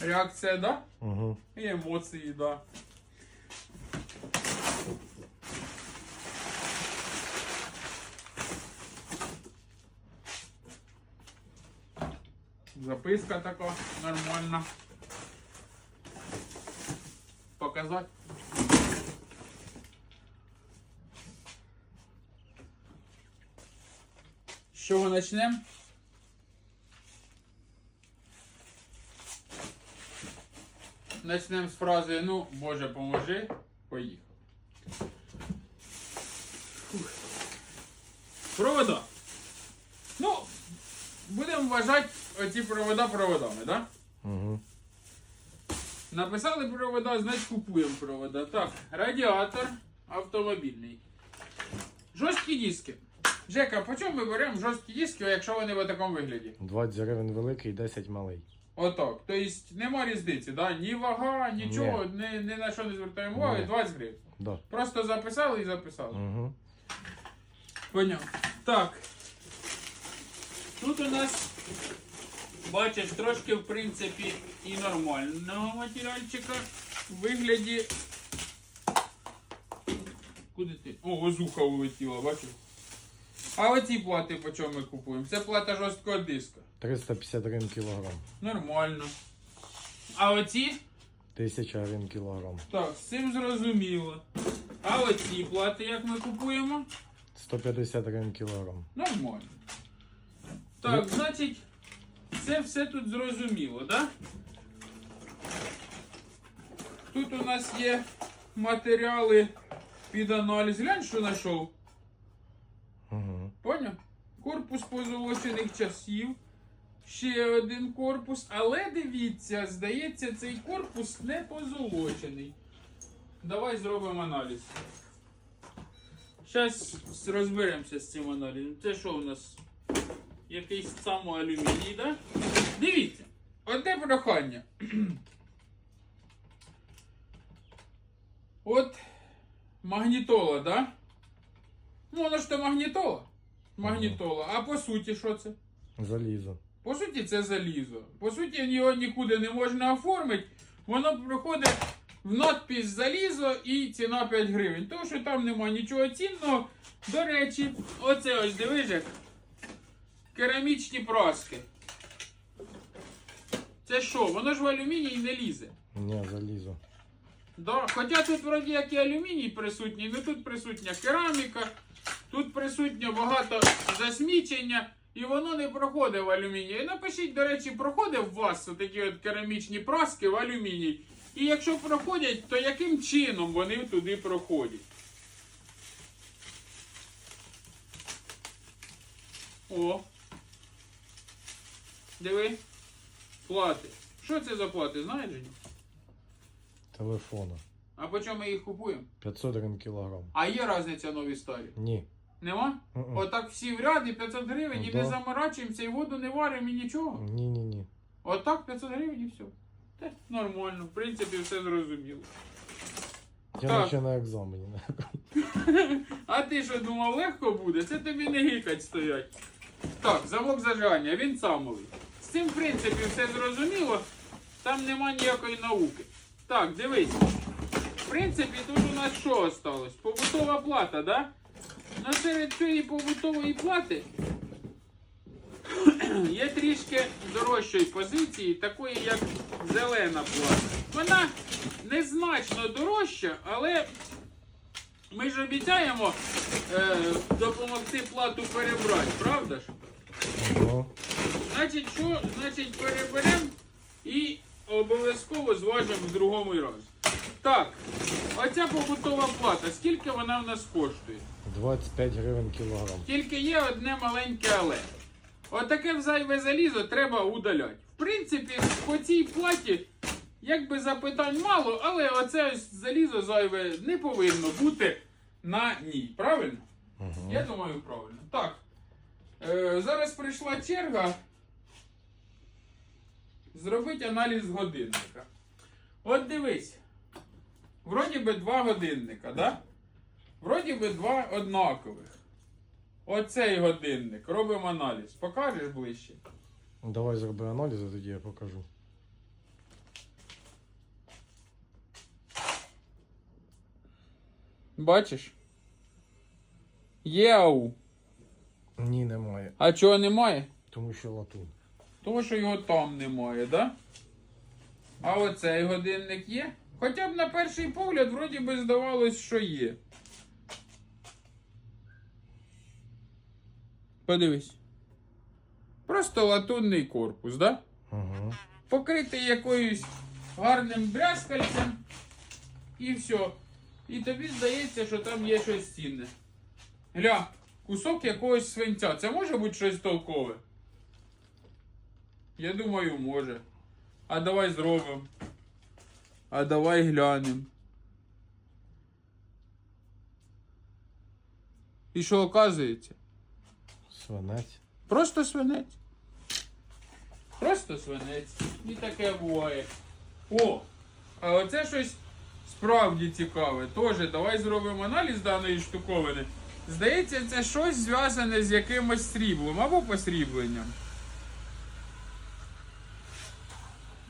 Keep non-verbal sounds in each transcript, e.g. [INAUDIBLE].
Реакція, да? Угу. І емоції, да. Записка така нормальна. Показати. З чого почнемо? Начнемо з фрази Ну, Боже, поможи. Поїхав. Фух. Провода. Ну, будемо вважати оці провода проводами, да? Угу. Написали провода, значить купуємо провода. Так, радіатор автомобільний. Жорсткі диски. Жека, по чому ми беремо жорсткі диски, якщо вони в такому вигляді? 20 гривень великий, 10 малий. Отак. Тобто нема різниці, да? ні вага, нічого, ні, ні на що не звертаємо уваги, Ні. 20 гривень. Да. Просто записали і записали. Угу. Поняв. Так. Тут у нас, бачиш, трошки, в принципі, і нормального матеріальчика в вигляді. Куди ти? О, возуха улетіла, бачиш? А оці плати по чому ми купуємо? Це плата жорсткого диска. 351 кілограм. Нормально. А оці? 1000 гривень кілограм. Так, з цим зрозуміло. А оці плати, як ми купуємо? 150 гривень кілограм. Нормально. Так, значить, це все тут зрозуміло, да? Тут у нас є матеріали під аналіз. Глянь, що знайшов. Поняв? Корпус позолочених часів. Ще один корпус. Але дивіться, здається, цей корпус не позолочений. Давай зробимо аналіз. Зараз розберемося з цим аналізом. Це що у нас? Якийсь самоалюміній, да? Дивіться, одне прохання. От магнітола, да? Ну, воно ж то магнітола. Магнітола. А по суті, що це? Залізо. По суті, це залізо. По суті, його нікуди не можна оформити. Воно проходить в надпис залізо і ціна 5 гривень. Тому що там нема нічого цінного. До речі, оце ось дивись, як керамічні праски. Це що? Воно ж в алюміній не лізе. Ні, залізо. Да. Хоча тут вроді як і алюміній присутній, але тут присутня кераміка, тут присутньо багато засмічення, і воно не проходить в алюміній. І напишіть, до речі, проходить у вас такі от керамічні праски в алюміній. І якщо проходять, то яким чином вони туди проходять? О. Диви. Плати. Що це за плати, знаєш? Телефона. А по чому ми їх купуємо? 500 гривень кілограм. А є різниця нові старі? Ні. Нема? Мгм. Отак всі в ряд і 500 гривень, і Да. не заморачуємося, і воду не варимо, і нічого. Ні, ні, ні. Отак 500 гривень і все. Те, нормально, в принципі, все зрозуміло. Я Так. наче на екзамені. [LAUGHS] А ти що думав, легко буде? Це тобі не гикать стоять. Так, замок зажигання, він самовий. З цим, в принципі, все зрозуміло. Там нема ніякої науки. Так, дивись. В принципі, тут у нас що осталось? Побутова плата, да? Ну, серед цієї побутової плати є трішки дорожчої позиції, такої як зелена плата. Вона незначно дорожча, але ми ж обіцяємо е, допомогти плату перебрати, правда ж? Значить, що? Значить, переберемо і обов'язково зважимо в другому разі. Так, оця побутова плата, скільки вона в нас коштує? 25 гривень кілограм. Тільки є одне маленьке але. Отаке зайве залізо треба удаляти. В принципі, по цій платі, якби запитань мало, але оце ось залізо зайве не повинно бути на ній. Правильно? Угу. Я думаю, правильно. Так. Е, зараз прийшла черга зробити аналіз годинника. От дивись. Вроді би два годинника, да? Вроді би два однакових. Оцей годинник. Робимо аналіз. Покажеш ближче? Давай зроби аналіз, а тоді я покажу. Бачиш? Є ау. Ні, немає. А чого немає? Тому що латунь. Того, що його там немає, да? А оцей годинник є? Хоча б на перший погляд, вроді би здавалось, що є. Подивись. Просто латунний корпус, да? Угу. Покритий якоюсь гарним брязкальцем. І все. І тобі здається, що там є щось цінне. Гля, кусок якогось свинця. Це може бути щось толкове? Я думаю, може. А давай зробимо. А давай глянемо. І що оказується? Свинець. Просто свинець. Просто свинець. І таке буває. О! А оце щось справді цікаве. Тоже давай зробимо аналіз даної штуковини. Здається, це щось зв'язане з якимось сріблом або посрібленням.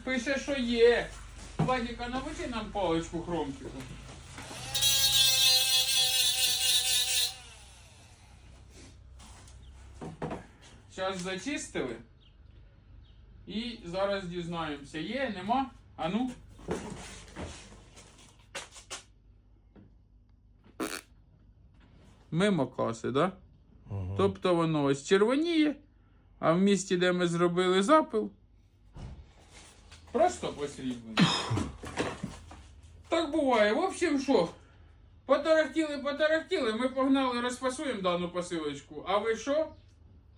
Пише, що є. Владіка, навчи нам паличку хромчику. Зараз зачистили. І зараз дізнаємося, є, нема. А ну. Мимо каси, да? Угу. Тобто воно ось червоніє, а в місті, де ми зробили запил, просто посріблено. Так буває. В общем, що? Потарахтіли, потарахтіли, ми погнали, розфасуємо дану посилочку. А ви що?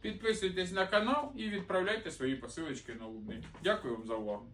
Підписуйтесь на канал і відправляйте свої посилочки на Лубни. Дякую вам за увагу.